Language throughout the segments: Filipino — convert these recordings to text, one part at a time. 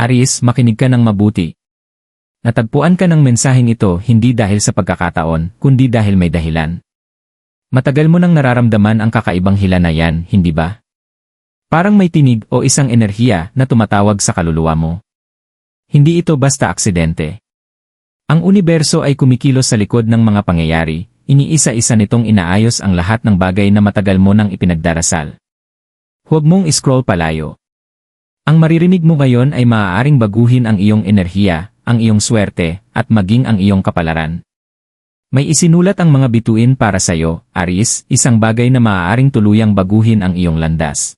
Aries, makinig ka ng mabuti. Natagpuan ka ng mensaheng ito hindi dahil sa pagkakataon, kundi dahil may dahilan. Matagal mo nang nararamdaman ang kakaibang hila na yan, hindi ba? Parang may tinig o isang enerhiya na tumatawag sa kaluluwa mo. Hindi ito basta aksidente. Ang universo ay kumikilos sa likod ng mga pangyayari, iniisa-isa nitong inaayos ang lahat ng bagay na matagal mo nang ipinagdarasal. Huwag mong scroll palayo. Ang maririnig mo ngayon ay maaaring baguhin ang iyong enerhiya, ang iyong swerte, at maging ang iyong kapalaran. May isinulat ang mga bituin para sa iyo, Aris, isang bagay na maaaring tuluyang baguhin ang iyong landas.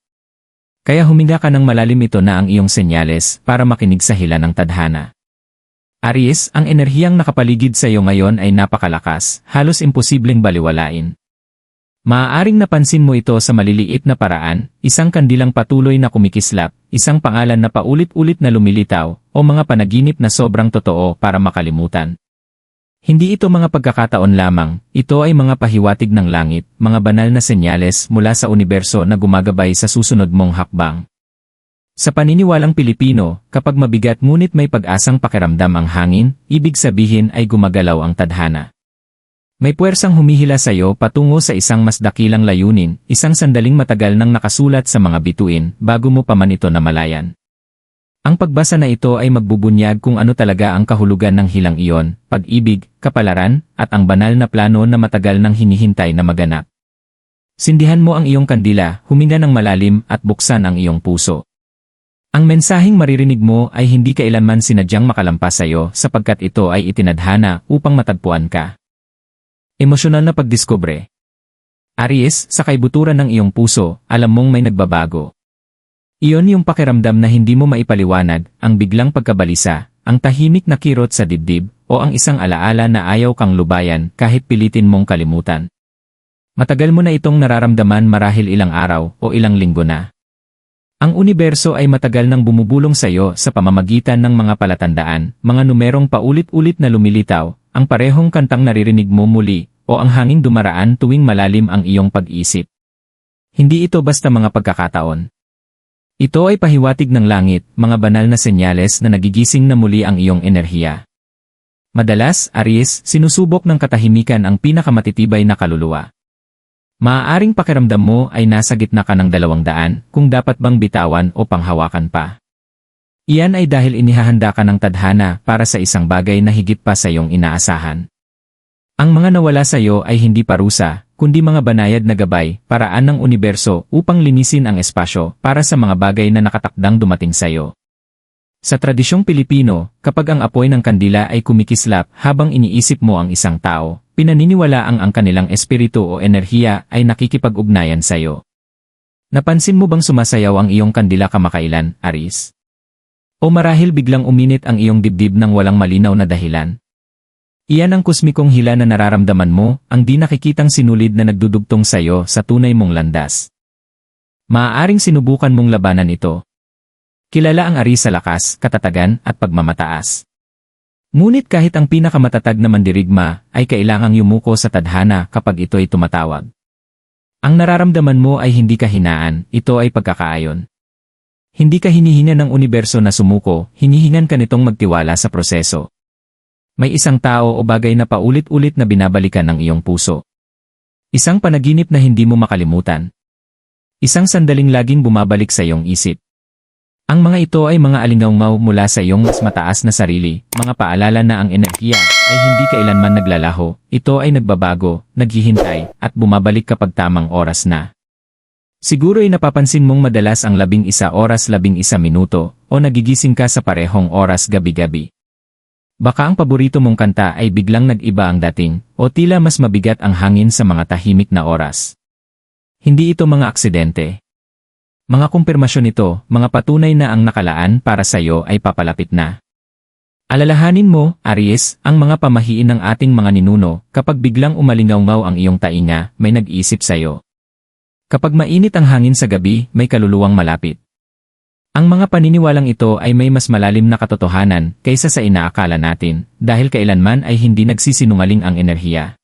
Kaya huminga ka ng malalim ito na ang iyong senyales para makinig sa hila ng tadhana. Aries, ang enerhiyang nakapaligid sa iyo ngayon ay napakalakas, halos imposibleng baliwalain. Maaaring napansin mo ito sa maliliit na paraan, isang kandilang patuloy na kumikislap, isang pangalan na paulit-ulit na lumilitaw, o mga panaginip na sobrang totoo para makalimutan. Hindi ito mga pagkakataon lamang, ito ay mga pahiwatig ng langit, mga banal na senyales mula sa universo na gumagabay sa susunod mong hakbang. Sa paniniwalang Pilipino, kapag mabigat ngunit may pag-asang pakiramdam ang hangin, ibig sabihin ay gumagalaw ang tadhana. May puwersang humihila sa iyo patungo sa isang mas dakilang layunin, isang sandaling matagal nang nakasulat sa mga bituin bago mo pa man ito namalayan. Ang pagbasa na ito ay magbubunyag kung ano talaga ang kahulugan ng hilang iyon, pag-ibig, kapalaran, at ang banal na plano na matagal nang hinihintay na maganap. Sindihan mo ang iyong kandila, huminga ng malalim at buksan ang iyong puso. Ang mensaheng maririnig mo ay hindi kailanman sinadyang makalampas sa iyo sapagkat ito ay itinadhana upang matagpuan ka. Emosyonal na pagdiskubre. Aries, sa kaibuturan ng iyong puso, alam mong may nagbabago. Iyon yung pakiramdam na hindi mo maipaliwanag, ang biglang pagkabalisa, ang tahimik na kirot sa dibdib, o ang isang alaala na ayaw kang lubayan kahit pilitin mong kalimutan. Matagal mo na itong nararamdaman marahil ilang araw o ilang linggo na. Ang universo ay matagal nang bumubulong sa iyo sa pamamagitan ng mga palatandaan, mga numerong paulit-ulit na lumilitaw, ang parehong kantang naririnig mo muli, o ang hanging dumaraan tuwing malalim ang iyong pag-isip. Hindi ito basta mga pagkakataon. Ito ay pahiwatig ng langit, mga banal na senyales na nagigising na muli ang iyong enerhiya. Madalas, Aries, sinusubok ng katahimikan ang pinakamatitibay na kaluluwa. Maaaring pakiramdam mo ay nasa gitna ka ng dalawang daan kung dapat bang bitawan o panghawakan pa. Iyan ay dahil inihahanda ka ng tadhana para sa isang bagay na higit pa sa iyong inaasahan. Ang mga nawala sa iyo ay hindi parusa, kundi mga banayad na gabay, paraan ng universo upang linisin ang espasyo para sa mga bagay na nakatakdang dumating sa iyo. Sa tradisyong Pilipino, kapag ang apoy ng kandila ay kumikislap habang iniisip mo ang isang tao, pinaniniwala ang ang kanilang espiritu o enerhiya ay nakikipag-ugnayan sa iyo. Napansin mo bang sumasayaw ang iyong kandila kamakailan, Aris? O marahil biglang uminit ang iyong dibdib ng walang malinaw na dahilan? Iyan ang kusmikong hila na nararamdaman mo, ang di nakikitang sinulid na nagdudugtong sa iyo sa tunay mong landas. Maaaring sinubukan mong labanan ito, Kilala ang ari sa lakas, katatagan, at pagmamataas. Ngunit kahit ang pinakamatatag na mandirigma ay kailangang yumuko sa tadhana kapag ito ay tumatawag. Ang nararamdaman mo ay hindi kahinaan, ito ay pagkakaayon. Hindi ka hinihingan ng universo na sumuko, hinihingan ka nitong magtiwala sa proseso. May isang tao o bagay na paulit-ulit na binabalikan ng iyong puso. Isang panaginip na hindi mo makalimutan. Isang sandaling laging bumabalik sa iyong isip. Ang mga ito ay mga alingaungaw mula sa iyong mas mataas na sarili, mga paalala na ang enerhiya ay hindi kailanman naglalaho, ito ay nagbabago, naghihintay, at bumabalik kapag tamang oras na. Siguro ay napapansin mong madalas ang labing isa oras labing isa minuto, o nagigising ka sa parehong oras gabi-gabi. Baka ang paborito mong kanta ay biglang nag-iba ang dating, o tila mas mabigat ang hangin sa mga tahimik na oras. Hindi ito mga aksidente, mga kumpirmasyon ito, mga patunay na ang nakalaan para sa iyo ay papalapit na. Alalahanin mo, Aries, ang mga pamahiin ng ating mga ninuno, kapag biglang umalingaw ang iyong tainga, may nag-iisip sa iyo. Kapag mainit ang hangin sa gabi, may kaluluwang malapit. Ang mga paniniwalang ito ay may mas malalim na katotohanan kaysa sa inaakala natin, dahil kailanman ay hindi nagsisinungaling ang enerhiya.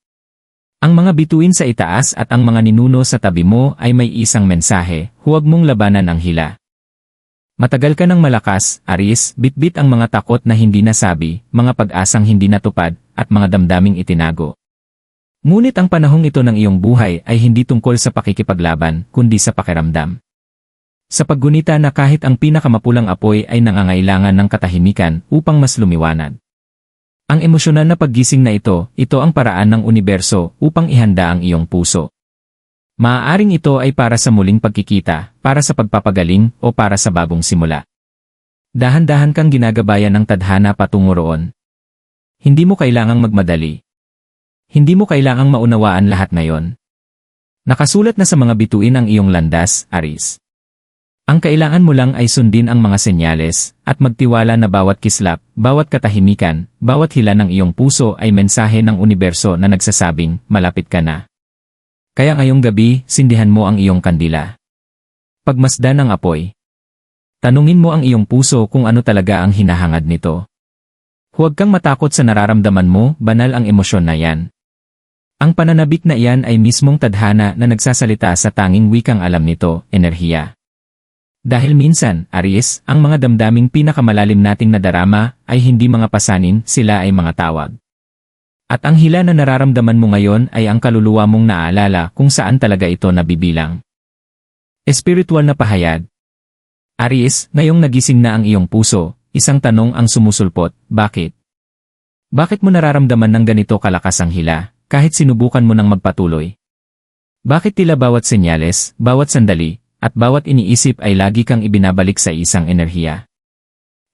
Ang mga bituin sa itaas at ang mga ninuno sa tabi mo ay may isang mensahe, huwag mong labanan ang hila. Matagal ka ng malakas, Aris, bitbit ang mga takot na hindi nasabi, mga pag-asang hindi natupad, at mga damdaming itinago. Ngunit ang panahong ito ng iyong buhay ay hindi tungkol sa pakikipaglaban, kundi sa pakiramdam. Sa paggunita na kahit ang pinakamapulang apoy ay nangangailangan ng katahimikan upang mas lumiwanag. Ang emosyonal na paggising na ito, ito ang paraan ng universo upang ihanda ang iyong puso. Maaaring ito ay para sa muling pagkikita, para sa pagpapagaling, o para sa bagong simula. Dahan-dahan kang ginagabayan ng tadhana patungo roon. Hindi mo kailangang magmadali. Hindi mo kailangang maunawaan lahat ngayon. Nakasulat na sa mga bituin ang iyong landas, Aris. Ang kailangan mo lang ay sundin ang mga senyales, at magtiwala na bawat kislap, bawat katahimikan, bawat hila ng iyong puso ay mensahe ng universo na nagsasabing, malapit ka na. Kaya ngayong gabi, sindihan mo ang iyong kandila. Pagmasdan ng apoy. Tanungin mo ang iyong puso kung ano talaga ang hinahangad nito. Huwag kang matakot sa nararamdaman mo, banal ang emosyon na yan. Ang pananabik na iyan ay mismong tadhana na nagsasalita sa tanging wikang alam nito, enerhiya. Dahil minsan, Aries, ang mga damdaming pinakamalalim nating nadarama ay hindi mga pasanin, sila ay mga tawag. At ang hila na nararamdaman mo ngayon ay ang kaluluwa mong naaalala kung saan talaga ito nabibilang. Espiritual na pahayag. Aries, ngayong nagising na ang iyong puso, isang tanong ang sumusulpot, bakit? Bakit mo nararamdaman ng ganito kalakas ang hila, kahit sinubukan mo nang magpatuloy? Bakit tila bawat senyales, bawat sandali, at bawat iniisip ay lagi kang ibinabalik sa isang enerhiya?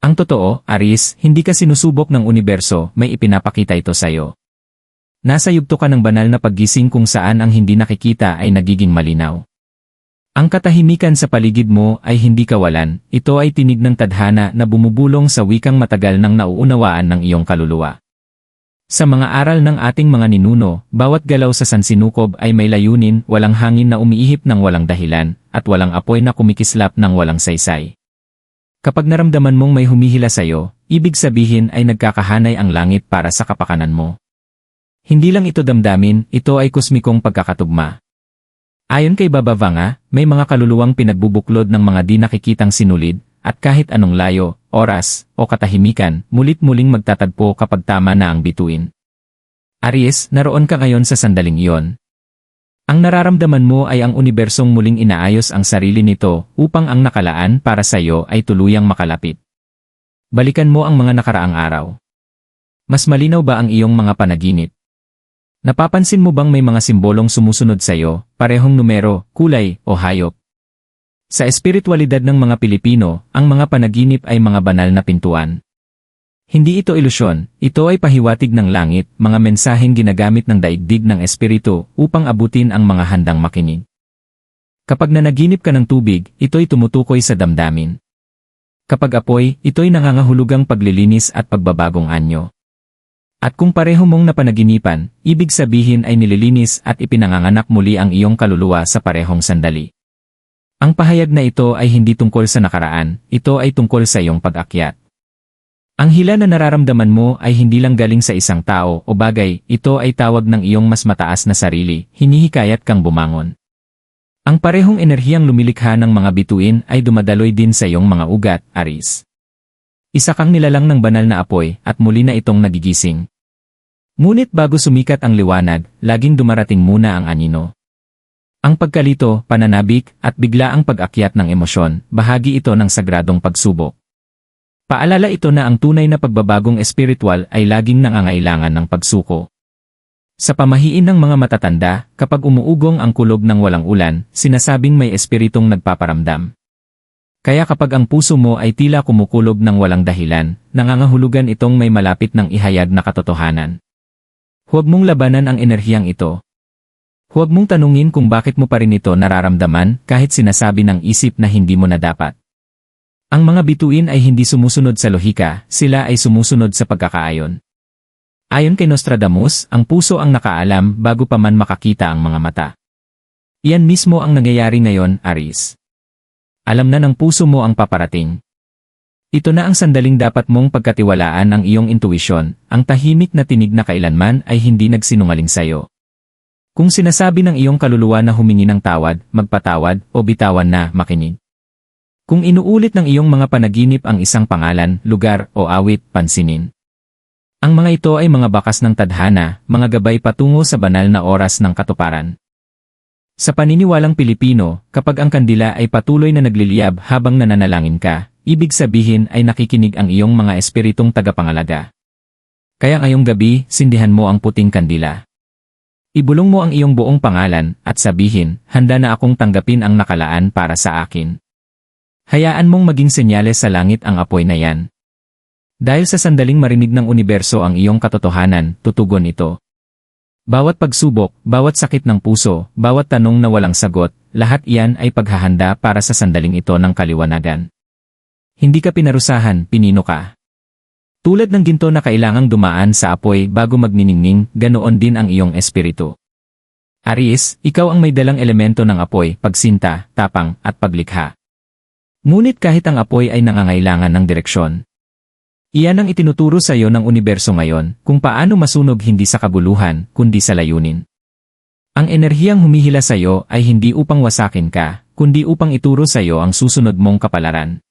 Ang totoo, Aries, hindi ka sinusubok ng universo, may ipinapakita ito sa'yo. Nasa yugto ka ng banal na paggising kung saan ang hindi nakikita ay nagiging malinaw. Ang katahimikan sa paligid mo ay hindi kawalan, ito ay tinig ng tadhana na bumubulong sa wikang matagal ng nauunawaan ng iyong kaluluwa. Sa mga aral ng ating mga ninuno, bawat galaw sa sansinukob ay may layunin, walang hangin na umiihip ng walang dahilan, at walang apoy na kumikislap ng walang saysay. Kapag naramdaman mong may humihila sa iyo, ibig sabihin ay nagkakahanay ang langit para sa kapakanan mo. Hindi lang ito damdamin, ito ay kosmikong pagkakatugma. Ayon kay Baba Vanga, may mga kaluluwang pinagbubuklod ng mga di nakikitang sinulid, at kahit anong layo, oras, o katahimikan, mulit-muling magtatagpo kapag tama na ang bituin. Aries, naroon ka ngayon sa sandaling iyon. Ang nararamdaman mo ay ang unibersong muling inaayos ang sarili nito upang ang nakalaan para sa iyo ay tuluyang makalapit. Balikan mo ang mga nakaraang araw. Mas malinaw ba ang iyong mga panaginip? Napapansin mo bang may mga simbolong sumusunod sa iyo, parehong numero, kulay, o hayop? Sa espiritualidad ng mga Pilipino, ang mga panaginip ay mga banal na pintuan. Hindi ito ilusyon, ito ay pahiwatig ng langit, mga mensaheng ginagamit ng daigdig ng espiritu upang abutin ang mga handang makinig. Kapag nanaginip ka ng tubig, ito'y tumutukoy sa damdamin. Kapag apoy, ito'y nangangahulugang paglilinis at pagbabagong anyo. At kung pareho mong napanaginipan, ibig sabihin ay nililinis at ipinanganganak muli ang iyong kaluluwa sa parehong sandali. Ang pahayag na ito ay hindi tungkol sa nakaraan, ito ay tungkol sa iyong pag-akyat. Ang hila na nararamdaman mo ay hindi lang galing sa isang tao o bagay, ito ay tawag ng iyong mas mataas na sarili, hinihikayat kang bumangon. Ang parehong enerhiyang lumilikha ng mga bituin ay dumadaloy din sa iyong mga ugat, Aris. Isa kang nilalang ng banal na apoy at muli na itong nagigising. Ngunit bago sumikat ang liwanag, laging dumarating muna ang anino. Ang pagkalito, pananabik, at bigla ang pag-akyat ng emosyon, bahagi ito ng sagradong pagsubok. Paalala ito na ang tunay na pagbabagong espiritual ay laging nangangailangan ng pagsuko. Sa pamahiin ng mga matatanda, kapag umuugong ang kulog ng walang ulan, sinasabing may espiritong nagpaparamdam. Kaya kapag ang puso mo ay tila kumukulog ng walang dahilan, nangangahulugan itong may malapit ng ihayag na katotohanan. Huwag mong labanan ang enerhiyang ito. Huwag mong tanungin kung bakit mo pa rin ito nararamdaman kahit sinasabi ng isip na hindi mo na dapat. Ang mga bituin ay hindi sumusunod sa lohika, sila ay sumusunod sa pagkakaayon. Ayon kay Nostradamus, ang puso ang nakaalam bago pa man makakita ang mga mata. Iyan mismo ang nangyayari ngayon, Aris. Alam na ng puso mo ang paparating. Ito na ang sandaling dapat mong pagkatiwalaan ang iyong intuisyon, ang tahimik na tinig na kailanman ay hindi nagsinungaling sayo. Kung sinasabi ng iyong kaluluwa na humingi ng tawad, magpatawad, o bitawan na, makinig. Kung inuulit ng iyong mga panaginip ang isang pangalan, lugar o awit, pansinin. Ang mga ito ay mga bakas ng tadhana, mga gabay patungo sa banal na oras ng katuparan. Sa paniniwalang Pilipino, kapag ang kandila ay patuloy na nagliliyab habang nananalangin ka, ibig sabihin ay nakikinig ang iyong mga espiritong tagapangalaga. Kaya ngayong gabi, sindihan mo ang puting kandila. Ibulong mo ang iyong buong pangalan at sabihin, handa na akong tanggapin ang nakalaan para sa akin. Hayaan mong maging senyales sa langit ang apoy na yan. Dahil sa sandaling marinig ng universo ang iyong katotohanan, tutugon ito. Bawat pagsubok, bawat sakit ng puso, bawat tanong na walang sagot, lahat iyan ay paghahanda para sa sandaling ito ng kaliwanagan. Hindi ka pinarusahan, pinino ka. Tulad ng ginto na kailangang dumaan sa apoy bago magniningning, ganoon din ang iyong espiritu. Aries, ikaw ang may dalang elemento ng apoy, pagsinta, tapang, at paglikha. Ngunit kahit ang apoy ay nangangailangan ng direksyon. Iyan ang itinuturo sa iyo ng universo ngayon kung paano masunog hindi sa kabuluhan kundi sa layunin. Ang enerhiyang humihila sa iyo ay hindi upang wasakin ka, kundi upang ituro sa iyo ang susunod mong kapalaran.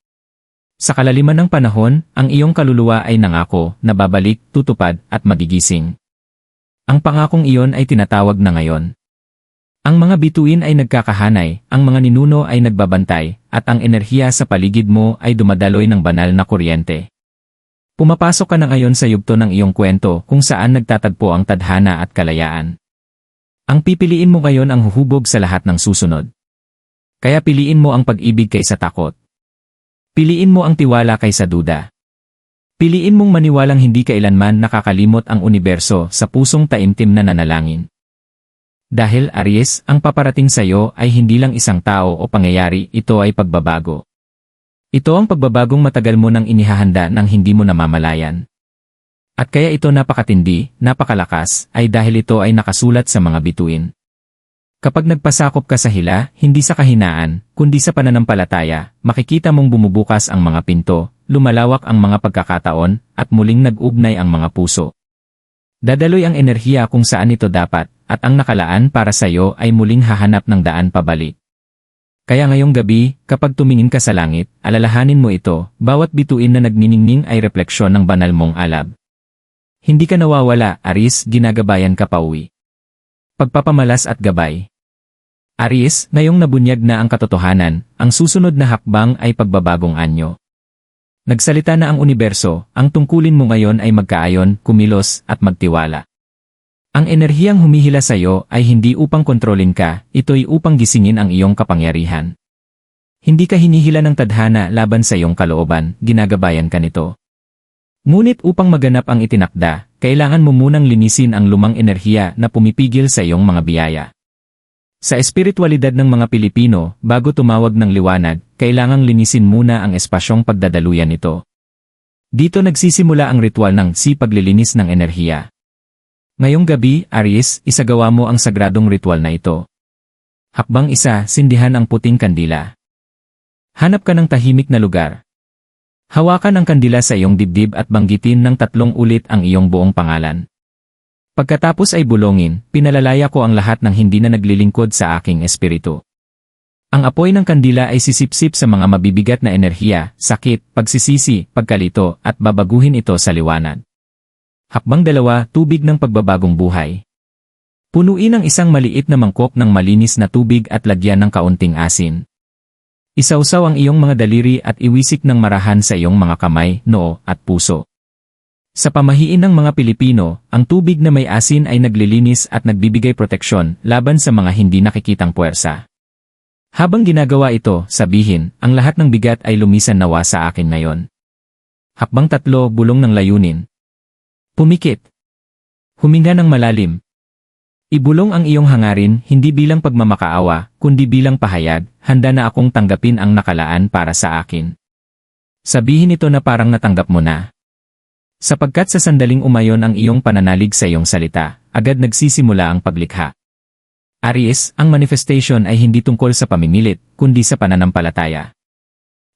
Sa kalaliman ng panahon, ang iyong kaluluwa ay nangako na babalik, tutupad, at magigising. Ang pangakong iyon ay tinatawag na ngayon. Ang mga bituin ay nagkakahanay, ang mga ninuno ay nagbabantay, at ang enerhiya sa paligid mo ay dumadaloy ng banal na kuryente. Pumapasok ka na ngayon sa yugto ng iyong kwento kung saan nagtatagpo ang tadhana at kalayaan. Ang pipiliin mo ngayon ang huhubog sa lahat ng susunod. Kaya piliin mo ang pag-ibig kaysa takot. Piliin mo ang tiwala kaysa duda. Piliin mong maniwalang hindi kailanman nakakalimot ang universo sa pusong taimtim na nanalangin. Dahil Aries, ang paparating sa iyo ay hindi lang isang tao o pangyayari, ito ay pagbabago. Ito ang pagbabagong matagal mo nang inihahanda nang hindi mo namamalayan. At kaya ito napakatindi, napakalakas, ay dahil ito ay nakasulat sa mga bituin. Kapag nagpasakop ka sa hila, hindi sa kahinaan, kundi sa pananampalataya, makikita mong bumubukas ang mga pinto, lumalawak ang mga pagkakataon, at muling nag-ugnay ang mga puso. Dadaloy ang enerhiya kung saan ito dapat, at ang nakalaan para sa iyo ay muling hahanap ng daan pabalik. Kaya ngayong gabi, kapag tumingin ka sa langit, alalahanin mo ito, bawat bituin na nagniningning ay refleksyon ng banal mong alab. Hindi ka nawawala, Aris, ginagabayan ka pauwi. Pagpapamalas at gabay. Aris, ngayong nabunyag na ang katotohanan, ang susunod na hakbang ay pagbabagong anyo. Nagsalita na ang universo, ang tungkulin mo ngayon ay magkaayon, kumilos, at magtiwala. Ang enerhiyang humihila sa iyo ay hindi upang kontrolin ka, ito'y upang gisingin ang iyong kapangyarihan. Hindi ka hinihila ng tadhana laban sa iyong kalooban, ginagabayan ka nito. Ngunit upang maganap ang itinakda, kailangan mo munang linisin ang lumang enerhiya na pumipigil sa iyong mga biyaya. Sa espiritualidad ng mga Pilipino, bago tumawag ng liwanag, kailangang linisin muna ang espasyong pagdadaluyan nito. Dito nagsisimula ang ritual ng si paglilinis ng enerhiya. Ngayong gabi, Aries, isagawa mo ang sagradong ritual na ito. Hakbang isa, sindihan ang puting kandila. Hanap ka ng tahimik na lugar. Hawakan ang kandila sa iyong dibdib at banggitin ng tatlong ulit ang iyong buong pangalan. Pagkatapos ay bulongin, pinalalaya ko ang lahat ng hindi na naglilingkod sa aking espiritu. Ang apoy ng kandila ay sisipsip sa mga mabibigat na enerhiya, sakit, pagsisisi, pagkalito, at babaguhin ito sa liwanag. Hakbang dalawa, tubig ng pagbabagong buhay. Punuin ang isang maliit na mangkok ng malinis na tubig at lagyan ng kaunting asin. Isawsaw ang iyong mga daliri at iwisik ng marahan sa iyong mga kamay, noo, at puso. Sa pamahiin ng mga Pilipino, ang tubig na may asin ay naglilinis at nagbibigay proteksyon laban sa mga hindi nakikitang puwersa. Habang ginagawa ito, sabihin, ang lahat ng bigat ay lumisan nawa sa akin ngayon. Hakbang tatlo, bulong ng layunin, Pumikit. Huminga ng malalim. Ibulong ang iyong hangarin hindi bilang pagmamakaawa, kundi bilang pahayag, handa na akong tanggapin ang nakalaan para sa akin. Sabihin ito na parang natanggap mo na. Sapagkat sa sandaling umayon ang iyong pananalig sa iyong salita, agad nagsisimula ang paglikha. Aries, ang manifestation ay hindi tungkol sa pamimilit, kundi sa pananampalataya.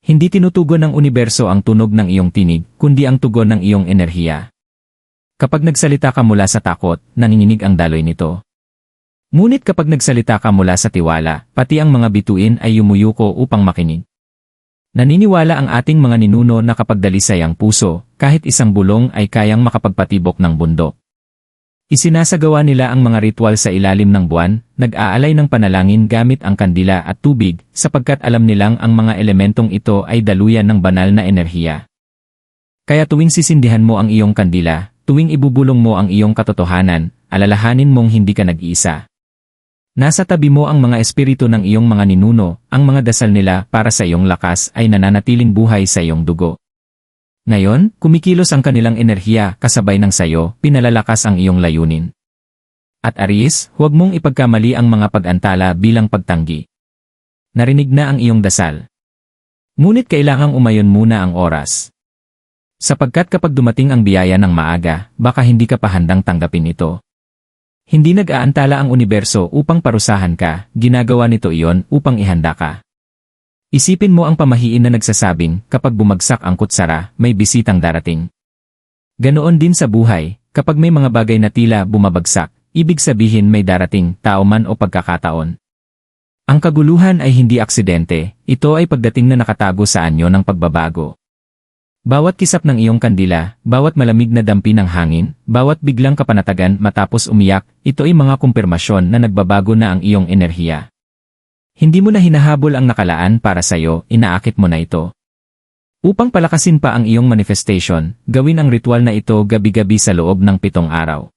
Hindi tinutugon ng universo ang tunog ng iyong tinig, kundi ang tugon ng iyong enerhiya. Kapag nagsalita ka mula sa takot, nanginginig ang daloy nito. Ngunit kapag nagsalita ka mula sa tiwala, pati ang mga bituin ay yumuyuko upang makinig. Naniniwala ang ating mga ninuno na kapag dalisay ang puso, kahit isang bulong ay kayang makapagpatibok ng bundok. Isinasagawa nila ang mga ritual sa ilalim ng buwan, nag-aalay ng panalangin gamit ang kandila at tubig, sapagkat alam nilang ang mga elementong ito ay daluyan ng banal na enerhiya. Kaya tuwing sisindihan mo ang iyong kandila, tuwing ibubulong mo ang iyong katotohanan, alalahanin mong hindi ka nag-iisa. Nasa tabi mo ang mga espiritu ng iyong mga ninuno, ang mga dasal nila para sa iyong lakas ay nananatiling buhay sa iyong dugo. Ngayon, kumikilos ang kanilang enerhiya kasabay ng sayo, pinalalakas ang iyong layunin. At Aries, huwag mong ipagkamali ang mga pag-antala bilang pagtanggi. Narinig na ang iyong dasal. Ngunit kailangang umayon muna ang oras. Sapagkat kapag dumating ang biyaya ng maaga, baka hindi ka pa handang tanggapin ito. Hindi nag-aantala ang universo upang parusahan ka, ginagawa nito iyon upang ihanda ka. Isipin mo ang pamahiin na nagsasabing, kapag bumagsak ang kutsara, may bisitang darating. Ganoon din sa buhay, kapag may mga bagay na tila bumabagsak, ibig sabihin may darating, tao man o pagkakataon. Ang kaguluhan ay hindi aksidente, ito ay pagdating na nakatago sa anyo ng pagbabago. Bawat kisap ng iyong kandila, bawat malamig na dampi ng hangin, bawat biglang kapanatagan matapos umiyak, ito ay mga kumpirmasyon na nagbabago na ang iyong enerhiya. Hindi mo na hinahabol ang nakalaan para sa'yo, inaakit mo na ito. Upang palakasin pa ang iyong manifestation, gawin ang ritual na ito gabi-gabi sa loob ng pitong araw.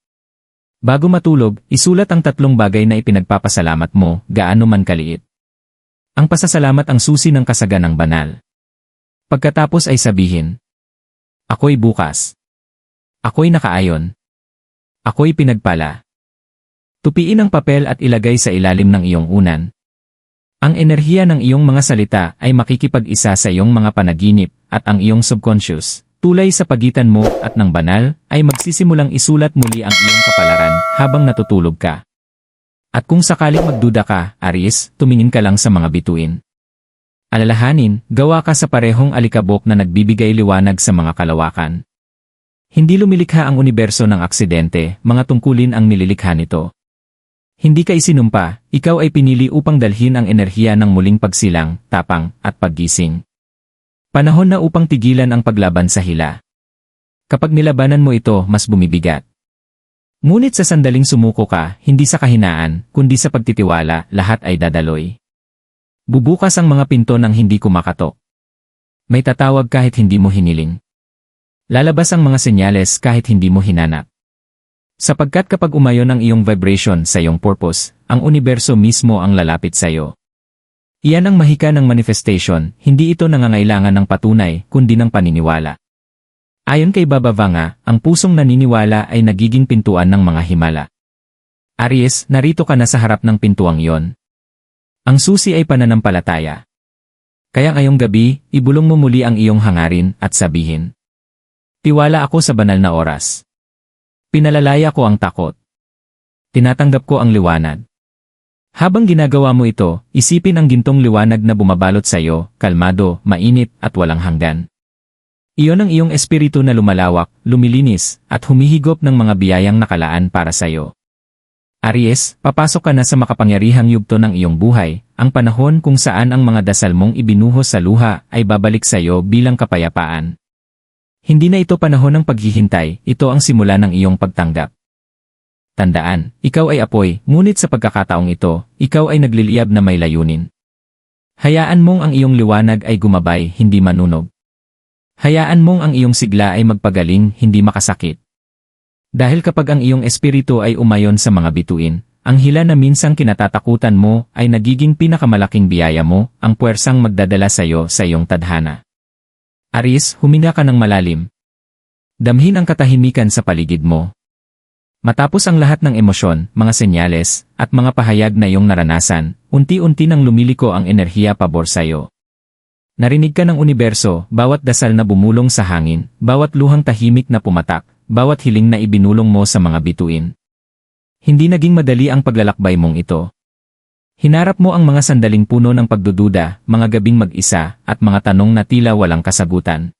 Bago matulog, isulat ang tatlong bagay na ipinagpapasalamat mo, gaano man kaliit. Ang pasasalamat ang susi ng kasaganang banal. Pagkatapos ay sabihin, Ako'y bukas. Ako'y nakaayon. Ako'y pinagpala. Tupiin ang papel at ilagay sa ilalim ng iyong unan, ang enerhiya ng iyong mga salita ay makikipag-isa sa iyong mga panaginip at ang iyong subconscious, tulay sa pagitan mo at ng banal, ay magsisimulang isulat muli ang iyong kapalaran habang natutulog ka. At kung sakaling magduda ka, Aries, tumingin ka lang sa mga bituin. Alalahanin, gawa ka sa parehong alikabok na nagbibigay liwanag sa mga kalawakan. Hindi lumilikha ang universo ng aksidente, mga tungkulin ang nililikha nito. Hindi ka isinumpa, ikaw ay pinili upang dalhin ang enerhiya ng muling pagsilang, tapang, at paggising. Panahon na upang tigilan ang paglaban sa hila. Kapag nilabanan mo ito, mas bumibigat. Ngunit sa sandaling sumuko ka, hindi sa kahinaan, kundi sa pagtitiwala, lahat ay dadaloy. Bubukas ang mga pinto ng hindi kumakatok. May tatawag kahit hindi mo hiniling. Lalabas ang mga senyales kahit hindi mo hinanap. Sapagkat kapag umayon ang iyong vibration sa iyong purpose, ang universo mismo ang lalapit sa iyo. Iyan ang mahika ng manifestation, hindi ito nangangailangan ng patunay, kundi ng paniniwala. Ayon kay Baba Vanga, ang pusong naniniwala ay nagiging pintuan ng mga himala. Aries, narito ka na sa harap ng pintuang iyon. Ang susi ay pananampalataya. Kaya ngayong gabi, ibulong mo muli ang iyong hangarin at sabihin. Tiwala ako sa banal na oras. Pinalalaya ko ang takot. Tinatanggap ko ang liwanag. Habang ginagawa mo ito, isipin ang gintong liwanag na bumabalot sa iyo, kalmado, mainit, at walang hanggan. Iyon ang iyong espiritu na lumalawak, lumilinis, at humihigop ng mga biyayang nakalaan para sa iyo. Aries, papasok ka na sa makapangyarihang yugto ng iyong buhay, ang panahon kung saan ang mga dasal mong ibinuhos sa luha ay babalik sa iyo bilang kapayapaan. Hindi na ito panahon ng paghihintay, ito ang simula ng iyong pagtanggap. Tandaan, ikaw ay apoy, ngunit sa pagkakataong ito, ikaw ay nagliliyab na may layunin. Hayaan mong ang iyong liwanag ay gumabay, hindi manunog. Hayaan mong ang iyong sigla ay magpagaling, hindi makasakit. Dahil kapag ang iyong espiritu ay umayon sa mga bituin, ang hila na minsang kinatatakutan mo ay nagiging pinakamalaking biyaya mo, ang puwersang magdadala sa iyo sa iyong tadhana. Aris, huminga ka ng malalim. Damhin ang katahimikan sa paligid mo. Matapos ang lahat ng emosyon, mga senyales, at mga pahayag na iyong naranasan, unti-unti nang lumiliko ang enerhiya pabor sa iyo. Narinig ka ng universo, bawat dasal na bumulong sa hangin, bawat luhang tahimik na pumatak, bawat hiling na ibinulong mo sa mga bituin. Hindi naging madali ang paglalakbay mong ito. Hinarap mo ang mga sandaling puno ng pagdududa, mga gabing mag-isa, at mga tanong na tila walang kasagutan.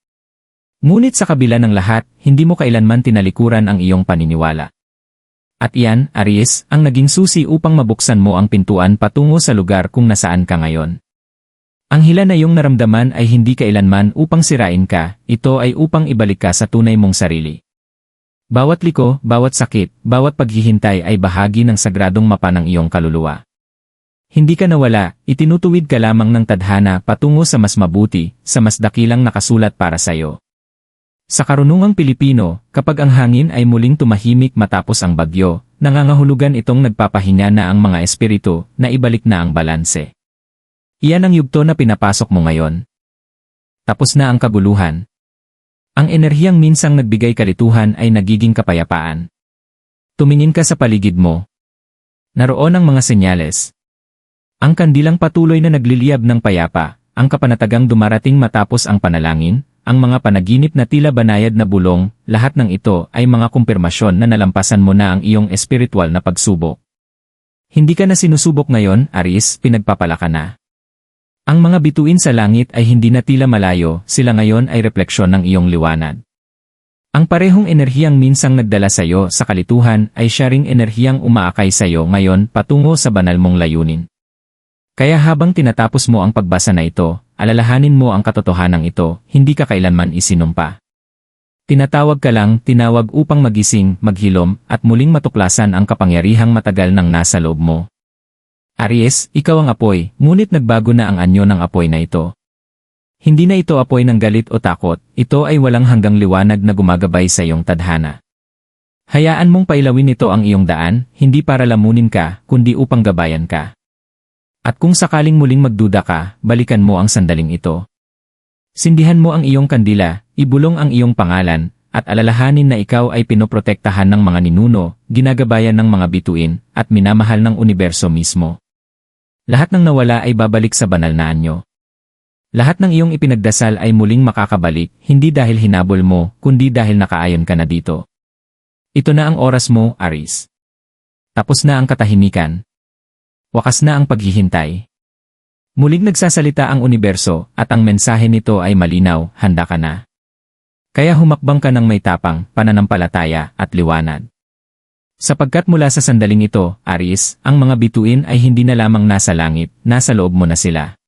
Ngunit sa kabila ng lahat, hindi mo kailanman tinalikuran ang iyong paniniwala. At iyan, Aries, ang naging susi upang mabuksan mo ang pintuan patungo sa lugar kung nasaan ka ngayon. Ang hila na iyong naramdaman ay hindi kailanman upang sirain ka, ito ay upang ibalik ka sa tunay mong sarili. Bawat liko, bawat sakit, bawat paghihintay ay bahagi ng sagradong mapa ng iyong kaluluwa. Hindi ka nawala, itinutuwid ka lamang ng tadhana patungo sa mas mabuti, sa mas dakilang nakasulat para sa iyo. Sa karunungang Pilipino, kapag ang hangin ay muling tumahimik matapos ang bagyo, nangangahulugan itong nagpapahinga na ang mga espiritu na ibalik na ang balanse. Iyan ang yugto na pinapasok mo ngayon. Tapos na ang kaguluhan. Ang enerhiyang minsang nagbigay kalituhan ay nagiging kapayapaan. Tumingin ka sa paligid mo. Naroon ang mga senyales. Ang kandilang patuloy na nagliliyab ng payapa, ang kapanatagang dumarating matapos ang panalangin, ang mga panaginip na tila banayad na bulong, lahat ng ito ay mga kumpirmasyon na nalampasan mo na ang iyong espiritual na pagsubok. Hindi ka na sinusubok ngayon, Aris, pinagpapala ka na. Ang mga bituin sa langit ay hindi na tila malayo, sila ngayon ay refleksyon ng iyong liwanag. Ang parehong enerhiyang minsang nagdala sa iyo sa kalituhan ay siya ring enerhiyang umaakay sa iyo ngayon patungo sa banal mong layunin. Kaya habang tinatapos mo ang pagbasa na ito, alalahanin mo ang katotohanan ito, hindi ka kailanman isinumpa. Tinatawag ka lang, tinawag upang magising, maghilom, at muling matuklasan ang kapangyarihang matagal ng nasa loob mo. Aries, ikaw ang apoy, ngunit nagbago na ang anyo ng apoy na ito. Hindi na ito apoy ng galit o takot, ito ay walang hanggang liwanag na gumagabay sa iyong tadhana. Hayaan mong pailawin ito ang iyong daan, hindi para lamunin ka, kundi upang gabayan ka. At kung sakaling muling magduda ka, balikan mo ang sandaling ito. Sindihan mo ang iyong kandila, ibulong ang iyong pangalan, at alalahanin na ikaw ay pinoprotektahan ng mga ninuno, ginagabayan ng mga bituin, at minamahal ng universo mismo. Lahat ng nawala ay babalik sa banal na anyo. Lahat ng iyong ipinagdasal ay muling makakabalik, hindi dahil hinabol mo, kundi dahil nakaayon ka na dito. Ito na ang oras mo, Aris. Tapos na ang katahimikan. Wakas na ang paghihintay. Muling nagsasalita ang universo at ang mensahe nito ay malinaw, handa ka na. Kaya humakbang ka ng may tapang, pananampalataya at liwanag. Sapagkat mula sa sandaling ito, Aris, ang mga bituin ay hindi na lamang nasa langit, nasa loob mo na sila.